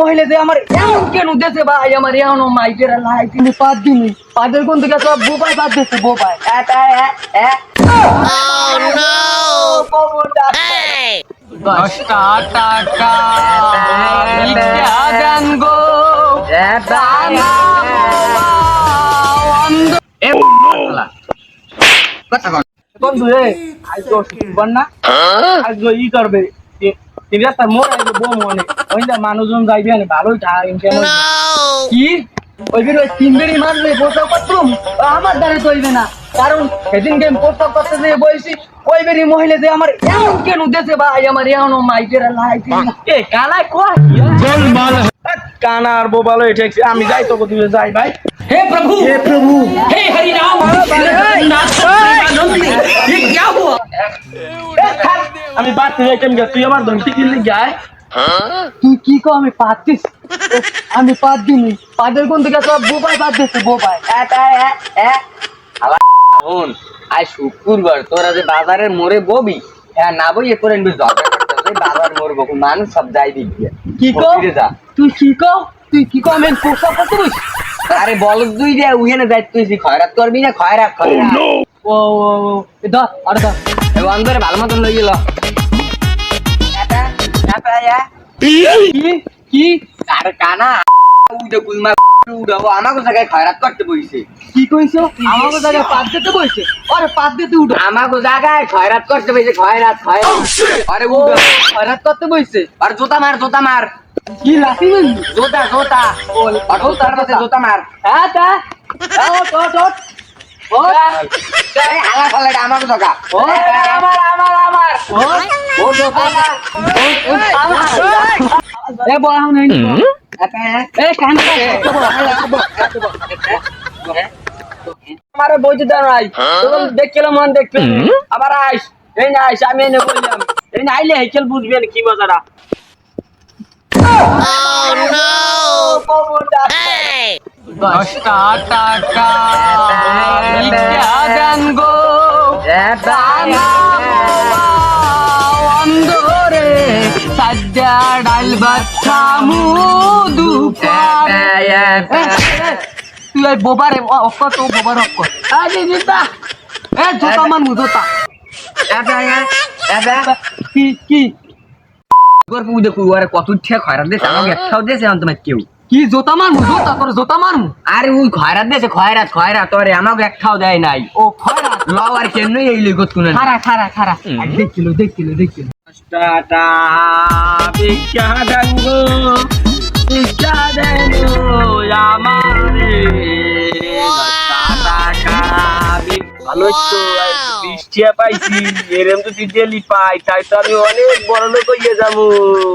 মহিলা যে আমার এমন কেন দেশে ভাই আমার এমন মাইকের লাই তিনি পাঁচ দিন পাদের কোন থেকে সব বোবাই বাদ দিচ্ছে বোবাই দশটা টাকা। দেন গো। দানা বোবা, অন্ধ বন্ধু। রে আজ তো না? আজ ই করবে। ঠিক আছে মোর আজ মানে মনে ওইটা মানুষজন যাইবে না ভালোই থাক কি ওই বের তিন বেরি মারবে প্রস্তাব করতুম আমার দ্বারা চলবে না কারণ সেদিন গেম প্রস্তাব করতে যে বয়সী ওই বেরি মহিলা যে আমার এমন কেন দেশে ভাই আমার এমন মাইকের লাই এ কালাই কয় কানার বোবালো ঠেকছি আমি যাই তো কোথাও যাই ভাই हे प्रभु হে প্রভু हे हरि राम जगन्नाथ प्रेमानंद ये क्या हुआ এ, থাক। আমি বাড়তে যাই কেন তুই আমার ধন টিকিট লিখ যায় তুই কি কো আমি পাচ্ছিস আমি পাঁচ দিন পাদের কোন থেকে সব বোবাই বাদ দিচ্ছে বোবাই শোন আজ শুক্রবার তোরা যে বাজারের মোড়ে ববি হ্যাঁ না বই এ করে নিবি ঝগড়া মোড় বকু মানুষ সব যাই দিক দিয়ে। কি কো? তুই কি কো? তুই কি কো? আমি প্রস্তাব করতে আরে বল তুই যে উইনে যাই তুই যে খয়রাত করবি না? খয়রাত খয়রাত। ও ও ও এ ধর আরে ধর। এই অন্ধরে ভালো মতন লই গেল কি? কি? আরে কানা উঠে কুলমা। উঠাবো আমাকে জায়গায় খয়রাত করতে বইছে কি কইছো আমাকে জায়গায় পাত দিতে বসে আরে পাত দিতে উঠো আমাকে জায়গায় খয়রাত করতে বইছে খয়রাত খয়রাত আরে উঠো হঠাৎ করতে বসছে আর জোতা মার জোতা মার কি লাঠি মারলি জোতা জোতা আর জোতার মধ্যে জোতা মার হ্যাঁ তা ওট ওট ওট ওট এই হালা ফালা আমাকে জায়গা ওট আমার আমার আমার ওট ও জোতা এ বড় হুন এ কান আমার বইতে দাও নাই। তোর দেখছিল মন দেখছিল আবার আইস। এই না আইস আমি এনে বললাম। এই না আইলে হেকেল বুঝবেন কি মজাটা দশটা টাকা। দেন গো। সাজ্জা ডাল ভাত খামু দুপারে তুই ওই বোবারে তো বোবার অক্ষ আরে দিতা এ জোতা মানমু জোতা কি কি তোর পুজো কুয়ারে কত দেশ আমাকে একটাও দেশে এখন তোমার কেউ কি জোতা মারমু জোতা তোর জোতা মারমু আরে ওই খয়রাত দেশে খয়রাত খয়রাত তোরে আমাকে একটাও দেয় নাই ও খয়রা লও আর কেন এই লিগত কোন খারা খারা খারা দেখিল দেখিল টাটা ভিক্ষা দেন ভিক্ষা দেন আমারে ভালো তো বৃষ্টি পাইছি এরম যদি ডেলি পাই তাই তো আমি অনেক বড় লোক হইয়ে যাব।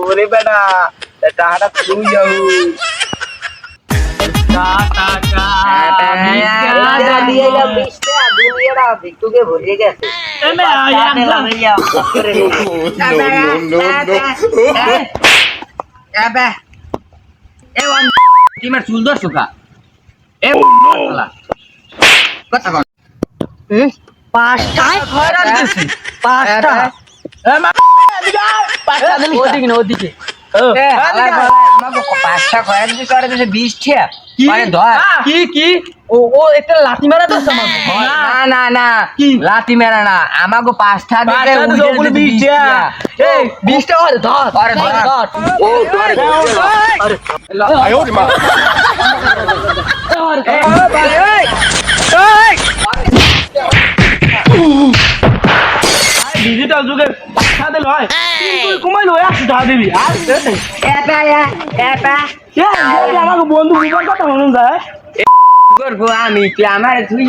ওরে বেটা টাকাটা তুই যাও টাকা তোকে ভুলে গেছে। টিমের চুল ধর সুখা এ কথা কন। পাঁচটায় পাঁচটা। ওদিকে ওদিকে। পাঁচটা খয়ার দিছে আর দিছে বিশ ঠিয়া মানে ধর। কি কি? ও ও একটা লাঠি মারা দিছে না না। পাঁচটা দিতে ওগুলো দিতে বিশটা। ধর আরে ধর। ডিজিটাল যুগে সাথে লয় তুই কুমাই লয় আসি ধা দিবি। আর আমাকে বন্ধু বুঝার কথা মনে যায়। করব আমি তুই আমার তুই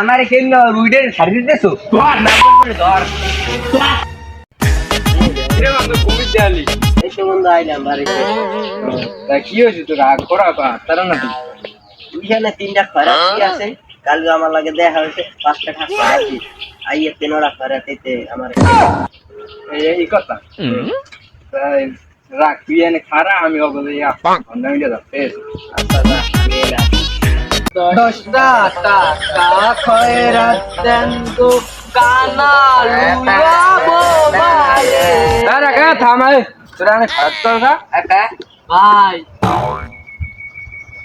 আমার কেন রুইডের ছাড়ি দিতেছো? ধর না করে ধর। কি হয়েছে তোর? রাগ করা তারা না তুই তিনটা খরাত কি আছে? কালকে আমার লাগে দেখা হয়েছে পাঁচটা টাকা খরাতি আইয়ে তিনোটা খরাতিতে আমার এই কথা। রাখ তুই এনে খারা আমি ওগুলো ইয়া। অন্য মিলে যাচ্ছে আচ্ছা যা, আমি এলাম দশটা টাকা খয়রাত দেন গো কানা লুয়াবো বায়ে দাদা কে থামাই তোরা আমি খারাপ করবা এটা ভাই।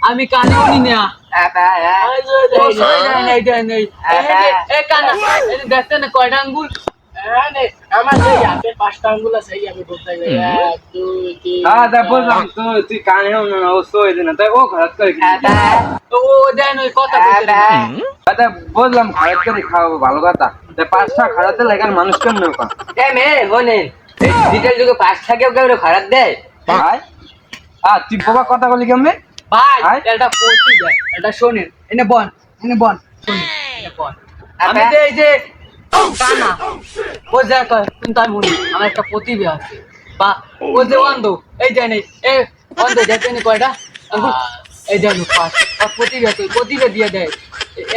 আমি কানে উনি না। দেখতে না কয়টা আঙ্গুল? আমার হাতে পাঁচটা আঙ্গুল আছে আমি বলতে গেলে এক দুই তিন হ্যাঁ তা বললাম তো তুই কানে না ও সই দিন তাই ও খারাপ করে তো ও দেয় না। কথা আচ্ছা বললাম খারাপ করে খাওয়াবো ভালো কথা। তা পাঁচটা খারাপ দিলে এখানে মানুষ এ মেয়ে হনেন ডিজিটাল যুগে পাঁচ থাকেও কেউ খারাপ দেয়? ভাই। আ তুই বাবা কথা বলি কেমনে? ভাই এটা পতি দেয় এটা শোনেন এনে বন এনে বন শোনেন এনে বন। আমি। যে এই যে কানা ও যা কয় কিন্তু আমি বলি আমার একটা প্রতিভা আছে। বা ও যে অন্ধ এই যে এ অন্ধ দেখেনি কয়টা এই যে পাঁচ আর প্রতিভা তো প্রতিভা দিয়ে দেয়।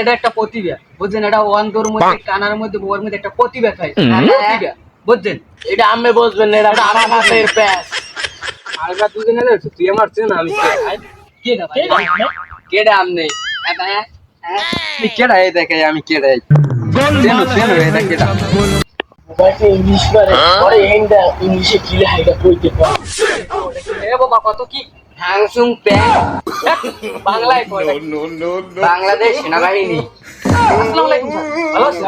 এটা একটা প্রতিভা বুঝছেন? এটা অন্ধর মধ্যে কানার মধ্যে ওর মধ্যে একটা প্রতিভা খায় প্রতিভা বুঝছেন? এটা আমি বসবেন না এটা আমার হাতের প্যাস দুজনে তুই আমার চেন আমি কে কে ভাই? কেডা আমনে? তুই কেডা এই দেখে আমি কেডা চেনো চেনো এটা কেডা? মোবাইলটা ইংলিশ পারে পরে হিন্দা ইংলিশে কিলে হাইটা কইতে পারে। এ বাবা কত কি? হাংসুং প্যাং বাংলায় কয় না। বাংলাদেশ সেনাবাহিনী। আসসালামু আলাইকুম ভালো আছেন?